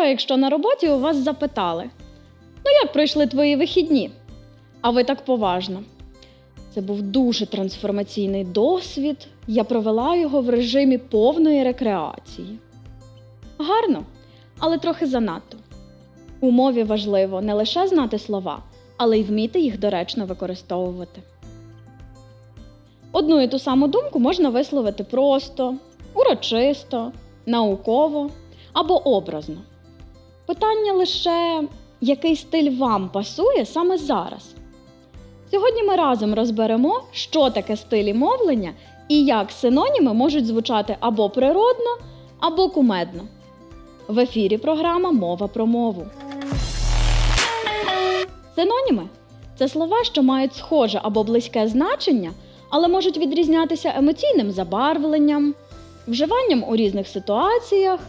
що, якщо на роботі у вас запитали: Ну, як пройшли твої вихідні? А ви так поважно. Це був дуже трансформаційний досвід. Я провела його в режимі повної рекреації. Гарно, але трохи занадто. У мові важливо не лише знати слова, але й вміти їх доречно використовувати. Одну і ту саму думку можна висловити просто, урочисто, науково або образно. Питання лише, який стиль вам пасує саме зараз. Сьогодні ми разом розберемо, що таке стилі мовлення і як синоніми можуть звучати або природно, або кумедно. В ефірі програма Мова про мову. Синоніми це слова, що мають схоже або близьке значення, але можуть відрізнятися емоційним забарвленням, вживанням у різних ситуаціях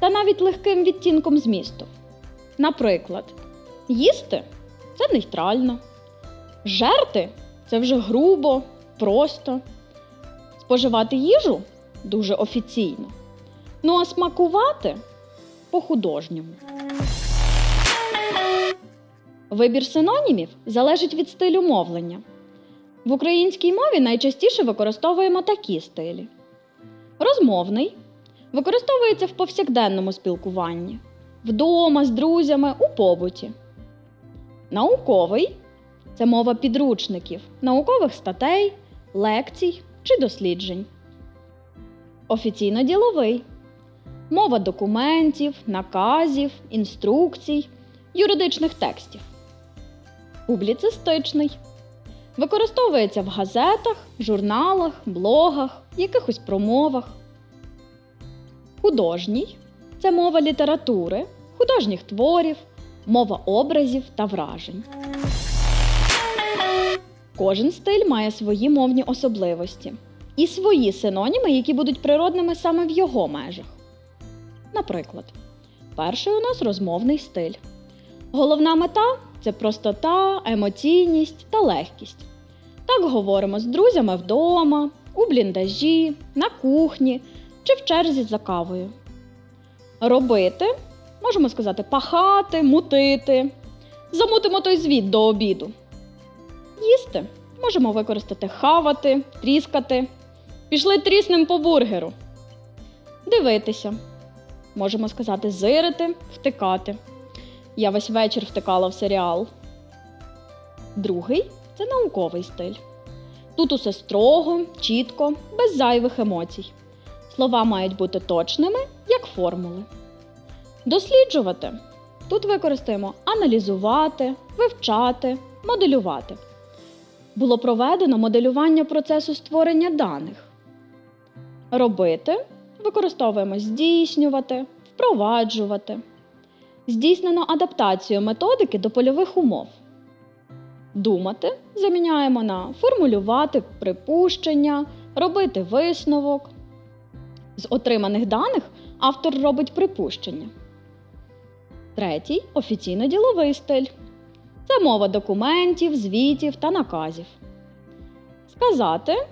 та навіть легким відтінком змісту. Наприклад, їсти це нейтрально, жерти це вже грубо, просто, споживати їжу дуже офіційно. Ну а смакувати по-художньому. Вибір синонімів залежить від стилю мовлення. В українській мові найчастіше використовуємо такі стилі. Розмовний використовується в повсякденному спілкуванні, вдома, з друзями, у побуті. Науковий це мова підручників, наукових статей, лекцій чи досліджень. Офіційно-діловий мова документів, наказів, інструкцій, юридичних текстів. Публіцистичний використовується в газетах, журналах, блогах, якихось промовах. Художній це мова літератури, художніх творів, мова образів та вражень. Кожен стиль має свої мовні особливості і свої синоніми, які будуть природними саме в його межах. Наприклад, перший у нас розмовний стиль. Головна мета це простота, емоційність та легкість. Так говоримо з друзями вдома, у бліндажі, на кухні чи в черзі за кавою. Робити можемо сказати пахати, мутити. Замутимо той звіт до обіду. Їсти можемо використати хавати, тріскати. Пішли тріснем по бургеру. Дивитися. Можемо сказати зирити, втикати. Я весь вечір втикала в серіал. Другий це науковий стиль. Тут усе строго, чітко, без зайвих емоцій. Слова мають бути точними, як формули. Досліджувати. Тут використаємо аналізувати, вивчати, моделювати. Було проведено моделювання процесу створення даних. Робити використовуємо здійснювати, впроваджувати. Здійснено адаптацію методики до польових умов. Думати заміняємо на формулювати припущення, робити висновок. З отриманих даних автор робить припущення. Третій офіційно-діловий стиль. Це мова документів, звітів та наказів. Сказати,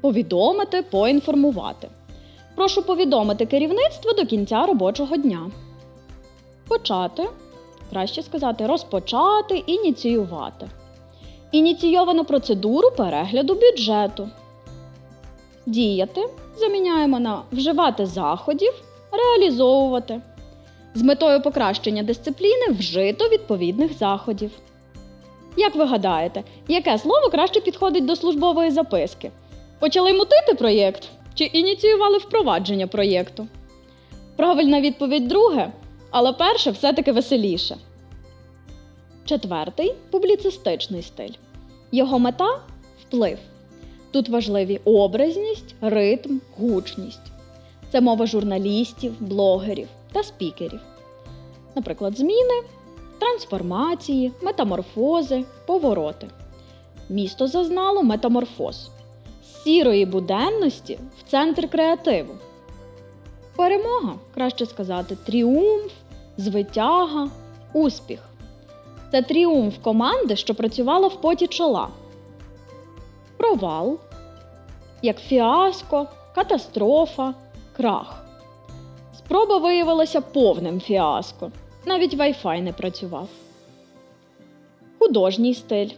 повідомити, поінформувати. Прошу повідомити керівництво до кінця робочого дня. Почати, краще сказати, розпочати, ініціювати. Ініційовану процедуру перегляду бюджету. Діяти заміняємо на вживати заходів, реалізовувати. З метою покращення дисципліни вжито відповідних заходів. Як ви гадаєте, яке слово краще підходить до службової записки? Почали мутити проєкт чи ініціювали впровадження проєкту? Правильна відповідь друге, але перше все-таки веселіше. Четвертий публіцистичний стиль. Його мета вплив. Тут важливі образність, ритм, гучність. Це мова журналістів, блогерів та спікерів. Наприклад, зміни, трансформації, метаморфози, повороти. Місто зазнало метаморфоз сірої буденності в центр креативу. Перемога, краще сказати, тріумф, звитяга, успіх. Це тріумф команди, що працювала в поті чола. Провал, як фіаско, катастрофа, крах. Спроба виявилася повним фіаско. Навіть Wi-Fi не працював. Художній стиль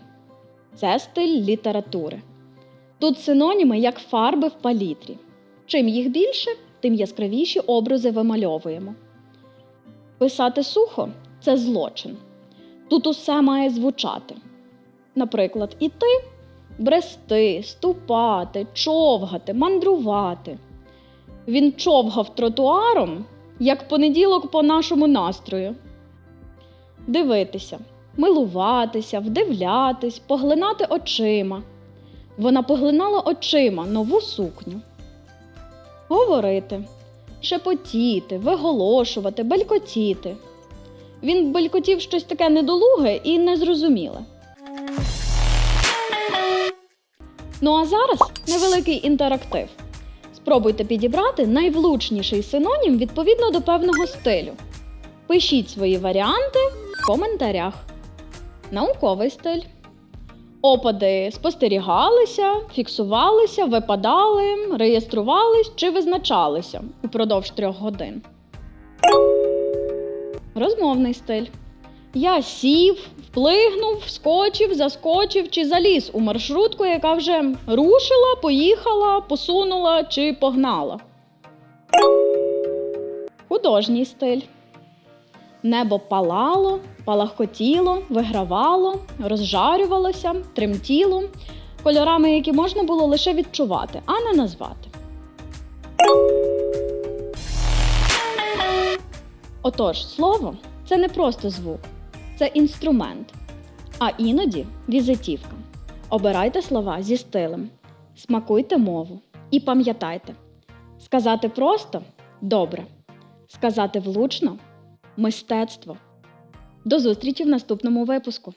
це стиль літератури. Тут синоніми як фарби в палітрі. Чим їх більше, тим яскравіші образи вимальовуємо. Писати сухо це злочин. Тут усе має звучати. Наприклад, іти, брести, ступати, човгати, мандрувати. Він човгав тротуаром, як понеділок по нашому настрою. Дивитися, милуватися, вдивлятись, поглинати очима. Вона поглинала очима нову сукню. Говорити, шепотіти, виголошувати, белькотіти. Він белькотів щось таке недолуге і незрозуміле. Ну а зараз невеликий інтерактив. Спробуйте підібрати найвлучніший синонім відповідно до певного стилю. Пишіть свої варіанти в коментарях. Науковий стиль. Опади спостерігалися, фіксувалися, випадали, реєструвались чи визначалися упродовж трьох годин. Розмовний стиль. Я сів, вплигнув, вскочив, заскочив чи заліз у маршрутку, яка вже рушила, поїхала, посунула чи погнала. Художній стиль. Небо палало, палахкотіло, вигравало, розжарювалося, тремтіло, кольорами, які можна було лише відчувати, а не назвати. Отож, слово це не просто звук, це інструмент, а іноді візитівка. Обирайте слова зі стилем, смакуйте мову і пам'ятайте, сказати просто добре, сказати влучно мистецтво. До зустрічі в наступному випуску!